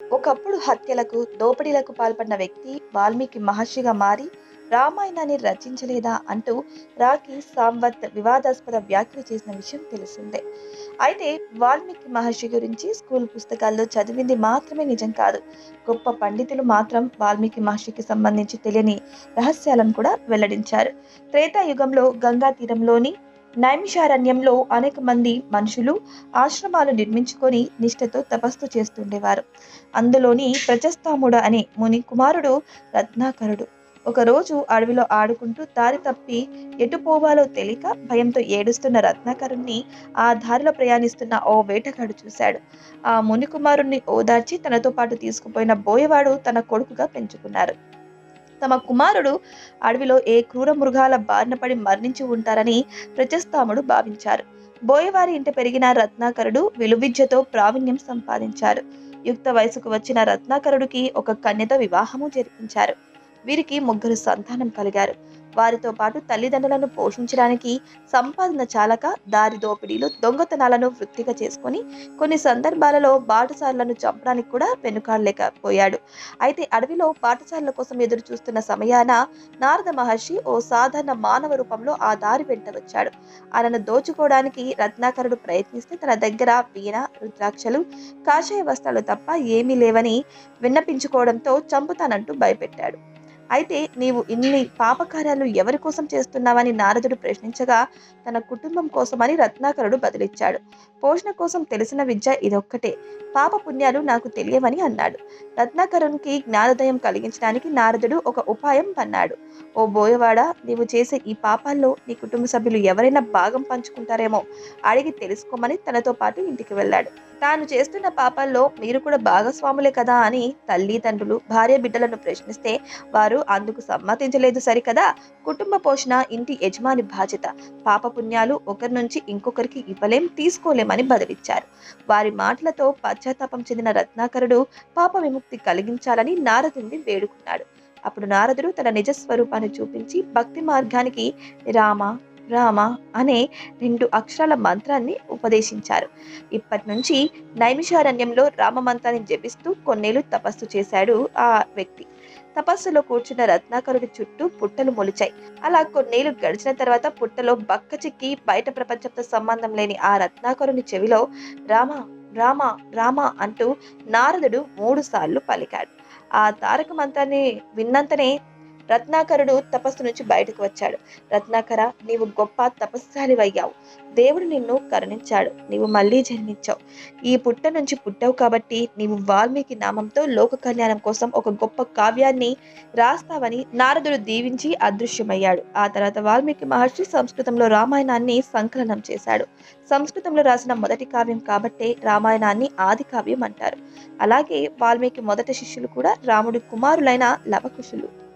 ఒకప్పుడు హత్యలకు దోపిడీలకు పాల్పడిన వ్యక్తి వాల్మీకి మహర్షిగా మారి రామాయణాన్ని రచించలేదా అంటూ రాఖీ సాంవత్ వివాదాస్పద వ్యాఖ్యలు చేసిన విషయం తెలిసిందే. అయితే వాల్మీకి మహర్షి గురించి స్కూల్ పుస్తకాల్లో చదివింది మాత్రమే నిజం కాదు. గొప్ప పండితులు మాత్రం వాల్మీకి మహర్షికి సంబంధించి తెలియని రహస్యాలను కూడా వెల్లడించారు. త్రేతాయుగంలో గంగా తీరంలోని నైమిషారణ్యంలో అనేక మంది మనుషులు ఆశ్రమాలు నిర్మించుకొని నిష్ఠతో తపస్సు చేస్తుండేవారు. అందులోని ప్రజస్తాముడు అనే ముని కుమారుడు రత్నాకరుడు. ఒకరోజు అడవిలో ఆడుకుంటూ దారి తప్పి ఎటు పోవాలో తెలియక భయంతో ఏడుస్తున్న రత్నాకరుణ్ణి ఆ దారిలో ప్రయాణిస్తున్న ఓ వేటగాడు చూశాడు. ఆ ముని కుమారుణ్ణి ఓదార్చి తనతో పాటు తీసుకుపోయిన బోయవాడు తన కొడుకుగా పెంచుకున్నారు. తమ కుమారుడు అడవిలో ఏ క్రూర మృగాల బారిన పడి మరణించి ఉంటారని ప్రజస్తాముడు భావించారు. బోయవారి ఇంట పెరిగిన రత్నాకరుడు విలువిద్యతో ప్రావీణ్యం సంపాదించారు. యుక్త వయసుకు వచ్చిన రత్నాకరుడికి ఒక కన్యత వివాహము జరిపించారు. వీరికి ముగ్గురు సంతానం కలిగారు. వారితో పాటు తల్లిదండ్రులను పోషించడానికి సంపాదన చాలక దారి దోపిడీలు దొంగతనాలను వృత్తిగా చేసుకొని కొన్ని సందర్భాలలో బాటసారులను చంపడానికి కూడా వెనుకాడలేకపోయాడు. అయితే అడవిలో పాఠశాలల కోసం ఎదురు చూస్తున్న సమయాన నారద మహర్షి ఓ సాధారణ మానవ రూపంలో ఆ దారి వెంట వచ్చాడు. ఆయనను దోచుకోవడానికి రత్నాకరుడు ప్రయత్నిస్తే తన దగ్గర వీణ రుద్రాక్షలు కాషాయ వస్త్రాలు తప్ప ఏమీ లేవని విన్నపించుకోవడంతో చంపుతానంటూ భయపెట్టాడు. అయితే నీవు ఇన్ని పాపకార్యాలు ఎవరి కోసం చేస్తున్నావని నారదుడు ప్రశ్నించగా తన కుటుంబం కోసమని రత్నాకరుడు బదిలిచ్చాడు. పోషణ కోసం తెలిసిన విద్య ఇదొక్కటే. పాప పుణ్యాలు నాకు తెలియవని అన్నాడు. రత్నాకరునికి జ్ఞానోదయం కలిగించడానికి నారదుడు ఒక ఉపాయం పన్నాడు ఓ బోయవాడ నీవు చేసే ఈ పాపాల్లో నీ కుటుంబ సభ్యులు ఎవరైనా భాగం పంచుకుంటారేమో అడిగి తెలుసుకోమని తనతో పాటు ఇంటికి వెళ్ళాడు. తాను చేస్తున్న పాపాల్లో మీరు కూడా భాగస్వాములే కదా అని తల్లిదండ్రులు భార్య బిడ్డలను ప్రశ్నిస్తే వారు అందుకు సమ్మతించలేదు సరికదా? కుటుంబ పోషణ ఇంటి యజమాని బాధ్యత. పాప పుణ్యాలు ఒకరి నుంచి ఇంకొకరికి ఇవ్వలేం తీసుకోలేమని బదిలిచ్చారు. వారి మాటలతో పశ్చాత్తాపం చెందిన రత్నాకరుడు పాప విముక్తి కలిగించాలని నారదుడిని వేడుకున్నాడు. అప్పుడు నారదుడు తన నిజ స్వరూపాన్ని చూపించి భక్తి మార్గానికి రామ రామ అనే రెండు అక్షరాల మంత్రాన్ని ఉపదేశించారు. ఇప్పటి నుంచి నైమిషారణ్యంలో రామ మంత్రాన్ని జపిస్తూ కొన్నేళ్ళు తపస్సు చేశాడు ఆ వ్యక్తి. తపస్సులో కూర్చున్న రత్నాకరుడి చుట్టూ పుట్టలు మొలిచాయి. అలా కొన్నేళ్ళు గడిచిన తర్వాత పుట్టలో బక్క చిక్కి బయట ప్రపంచంతో సంబంధం లేని ఆ రత్నాకరుని చెవిలో రామ రామ రామ అంటూ నారదుడు మూడు సార్లు పలికాడు. ఆ తారక మంత్రాన్ని విన్నంతనే రత్నాకరుడు తపస్సు నుంచి బయటకు వచ్చాడు. రత్నాకర నీవు గొప్ప తపస్శాలివయ్యావు దేవుడు నిన్ను కరుణించాడు. నీవు మళ్ళీ జన్మించావు. ఈ పుట్ట నుంచి పుట్టావు కాబట్టి నీవు వాల్మీకి నామంతో లోక కళ్యాణం కోసం ఒక గొప్ప కావ్యాన్ని రాస్తావని నారదుడు దీవించి అదృశ్యమయ్యాడు. ఆ తర్వాత వాల్మీకి మహర్షి సంస్కృతంలో రామాయణాన్ని సంకలనం చేశాడు. సంస్కృతంలో రాసిన మొదటి కావ్యం కాబట్టే రామాయణాన్ని ఆది కావ్యం అంటారు. అలాగే వాల్మీకి మొదటి శిష్యులు కూడా రాముడి కుమారులైన లవకుశులు.